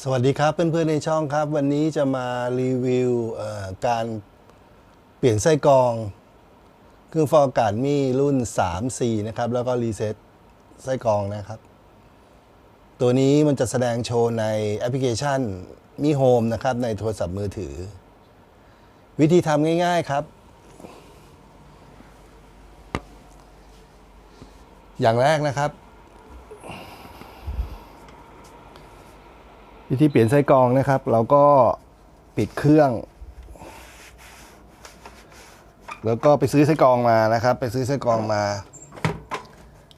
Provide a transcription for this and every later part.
สวัสดีครับเพื่อนๆในช่องครับ วันนี้จะมารีวิวการเปลี่ยนไส้กรอง เครื่องฟอกอากาศมีรุ่น 3 4 นะครับ แล้วก็รีเซ็ตไส้กรองนะครับ ตัวนี้มันจะแสดงโชว์ในแอปพลิเคชันมีโฮมนะครับ ในโทรศัพท์มือถือ วิธีทำง่ายๆครับ อย่างแรกนะครับ วิธีเปลี่ยนไส้กรองนะครับ เราก็ปิดเครื่อง แล้วก็ไปซื้อไส้กรองมานะครับ ไปซื้อไส้กรองมา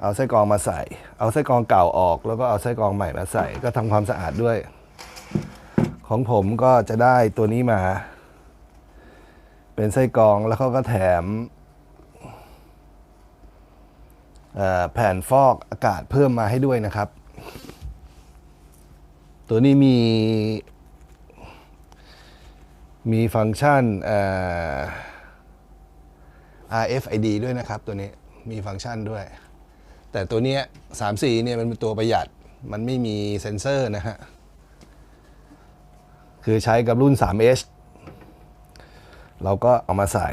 เอาไส้กรองมาใส่ เอาไส้กรองเก่าออก แล้วก็เอาไส้กรองใหม่มาใส่ ก็ทำความสะอาดด้วย ของผมก็จะได้ตัวนี้มา เป็นไส้กรองแล้วเขาก็แถมแผ่นฟอกอากาศเพิ่มมาให้ด้วยนะครับ ตัวนี้มี มีฟังก์ชัน RFID ด้วยนะครับตัวนี้มีฟังก์ชันด้วย แต่ตัวนี้ย34เนี่ยมันเป็นตัวประหยัด มันไม่มีเซ็นเซอร์นะฮะ คือใช้กับรุ่น 3H เราก็เอามาใส่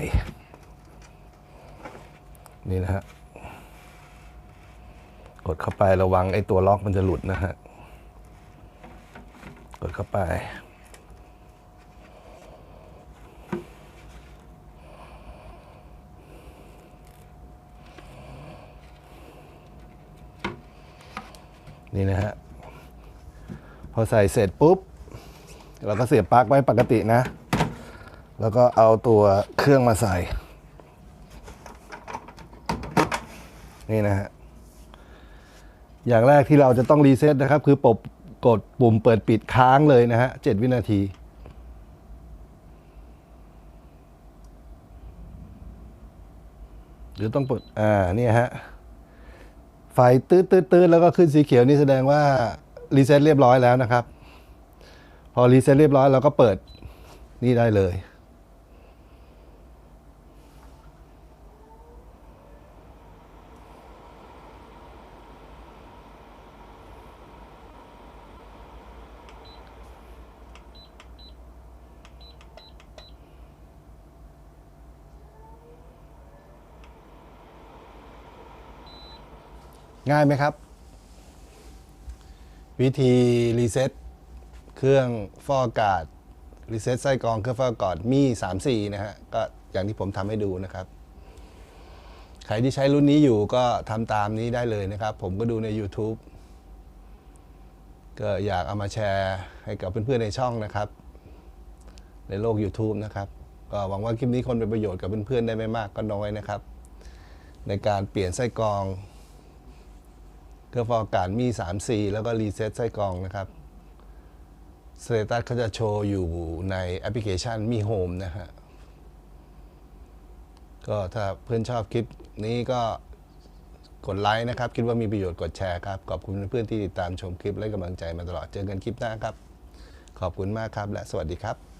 นี่นะฮะ กดเข้าไประวังไอ้ตัวล็อกมันจะหลุดนะฮะ ดเข้าไป นี่นะฮะ พอใส่เสร็จปุ๊บ เราก็เสียบปลั๊กไว้ปกตินะ แล้วก็เอาตัวเครื่องมาใส่ นี่นะฮะอย่างแรกที่เราจะต้องรีเซ็ตนะครับ คือปบ กดปุ่มเปิดปิดค้างเลยนะฮะเจ็ดวินาที หรือต้องเปิดอ่าเนี่ยฮะ ไฟตืดตืดตืดแล้วก็ขึ้นสีเขียวนี่แสดงว่า รีเซ็ตเรียบร้อยแล้วนะครับ พอรีเซ็ตเรียบร้อยเราก็เปิดนี่ได้เลย ง่ายไหมครับ วิธีรีเซ็ตเครื่องฟอกอากาศรีเซ็ตไส้กรองเครื่องฟอกอากาศมี 3 4 นะฮะ ก็อย่างที่ผมทำให้ดูนะครับ ใครที่ใช้รุ่นนี้อยู่ก็ทำตามนี้ได้เลยนะครับ ผมก็ดูใน YouTube ก็อยากเอามาแชร์ให้กับเพื่อนๆในช่องนะครับ ในโลก YouTube นะครับ ก็หวังว่าคลิปนี้คนเป็นประโยชน์กับเพื่อนๆได้ไม่มากก็น้อยนะครับ ในการเปลี่ยนไส้กรอง เครื่องฟอกอากาศมี 3C แล้วก็รีเซ็ตไส้กรองนะครับสเตตัสเขาจะโชว์อยู่ในแอปพลิเคชันมีโฮมนะฮะ ก็ถ้าเพื่อนชอบคลิปนี้ก็กดไลค์นะครับ คิดว่ามีประโยชน์กดแชร์ครับ ขอบคุณเพื่อนที่ติดตามชมคลิปและกำลังใจมาตลอด เจอกันคลิปหน้าครับ ขอบคุณมากครับและสวัสดีครับ